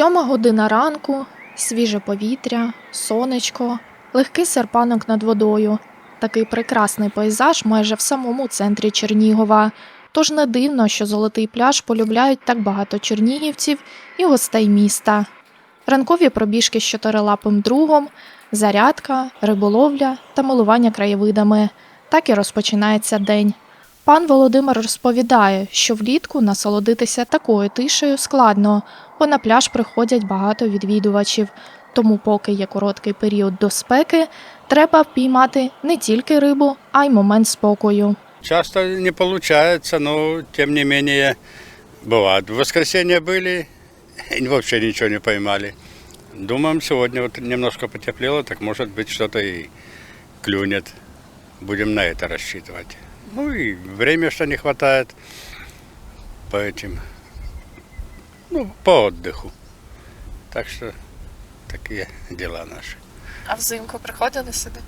Сьома година ранку, свіже повітря, сонечко, легкий серпанок над водою. Такий прекрасний пейзаж майже в самому центрі Чернігова. Тож не дивно, що золотий пляж полюбляють так багато чернігівців і гостей міста. Ранкові пробіжки з чотирилапим другом, зарядка, риболовля та милування краєвидами. Так і розпочинається день. Пан Володимир розповідає, що влітку насолодитися такою тишею складно, бо на пляж приходять багато відвідувачів. Тому, поки є короткий період до спеки, треба впіймати не тільки рибу, а й момент спокою. Часто не получается, но тем не менее бывает. В воскресенье были и вообще ничего не поймали. Думаем, сегодня вот немножко потеплело, так может быть что-то и клюнет. Будем на это рассчитывать. Ну и время, что не хватает по этим, ну, по отдыху. Так что такие дела наши. А взимку приходили сюди?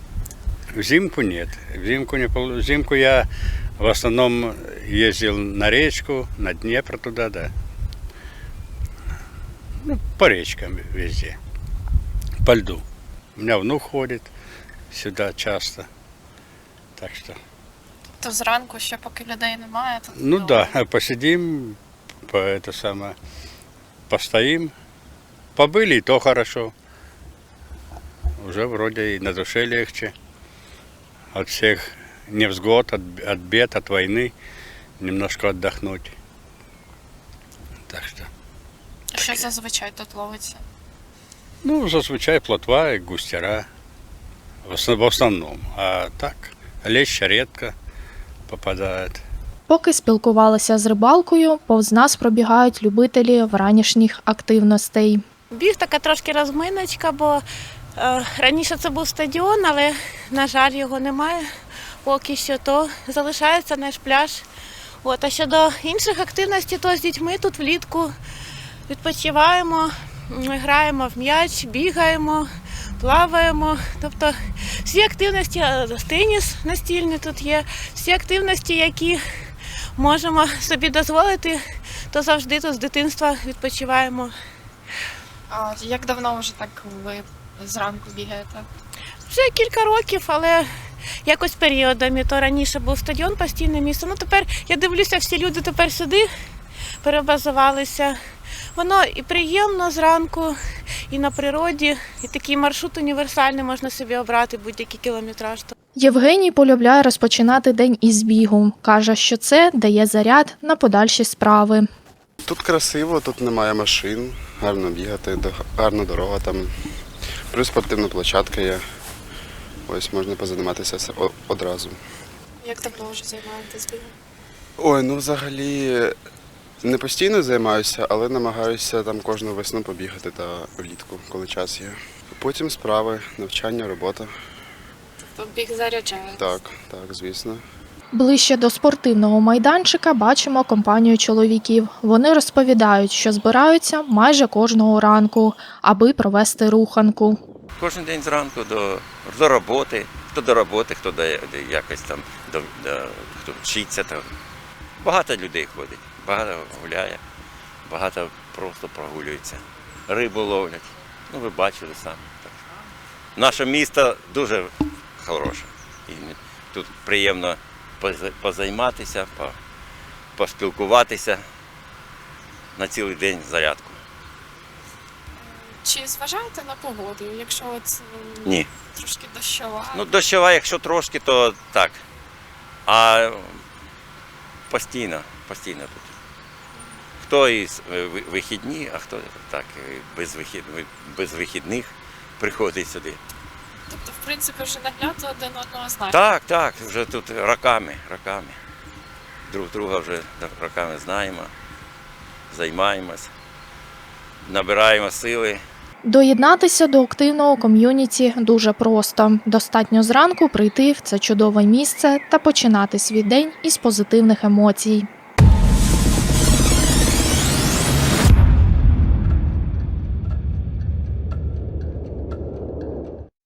В зимку нет. В зимку, не, в зимку я в основном ездил на речку, на Днепр туда, да. Ну, по речкам везде. По льду. У меня внук ходит сюда часто. Так что, То зранку ще поки людей немає, то ну ну, да, посидим, по это самое, постоим. Побыли, и то хорошо. Уже вроде и на душе легче. От всех невзгод, от, от бед, от войны немножко отдохнуть. Так что, що зазвичай тут ловиться. ну, зазвичай плотва и густера в, основ- в основном. А так, леща редко попадает. Поки спілкувалися з рибалкою, повз нас пробігають любителі вранішніх активностей. Біг така трошки розминочка, бо е, раніше це був стадіон, але, на жаль, його немає. Поки що то залишається наш пляж. От, а щодо інших активностей, то з дітьми тут влітку відпочиваємо, граємо в м'яч, бігаємо, плаваємо. Тобто всі активності, теніс настільний тут є, всі активності, які можемо собі дозволити, то завжди тут з дитинства відпочиваємо. А як давно вже так ви зранку бігаєте? Вже кілька років, але якось періодами. То раніше був стадіон, постійне місце. Ну тепер я дивлюся, всі люди тепер сюди перебазувалися. Воно і приємно зранку, і на природі, і такий маршрут універсальний можна собі обрати будь-який кілометраж. Євгеній полюбляє розпочинати день із бігу. Каже, що це дає заряд на подальші справи. Тут красиво, тут немає машин, гарно бігати, гарна дорога там. Плюс спортивна площадка є. Ось можна позайматися одразу. Як давно вже займаєтесь бігом? Ой, ну взагалі не постійно займаюся, але намагаюся там кожну весну побігати та влітку, коли час є. Потім справи, навчання, робота. Тобто біг заряджає. Так, так, звісно. Ближче до спортивного майданчика бачимо компанію чоловіків. Вони розповідають, що збираються майже кожного ранку, аби провести руханку. Кожен день зранку до, до роботи, хто до роботи, хто до, до якось там до, до хто вчиться. Там. Багато людей ходить, багато гуляє, багато просто прогулюється. Рибу ловлять. Ну, ви бачили самі. Так. Наше місто дуже хороше. І тут приємно позайматися, поспілкуватися на цілий день зарядку. Чи зважаєте на погоду? Якщо от Ні. трошки дощова, Ну, дощова, якщо трошки, то так. А постійно, постійно тут. Хто із е, вихідні, а хто так, е, без, вихід, без вихідних приходить сюди. тобто, в принципі, вже наглядно один одного знаєте. Так, так, вже тут роками, роками. Друг друга вже роками знаємо, займаємось, набираємо сили. Доєднатися до активного ком'юніті дуже просто. Достатньо зранку прийти в це чудове місце та починати свій день із позитивних емоцій.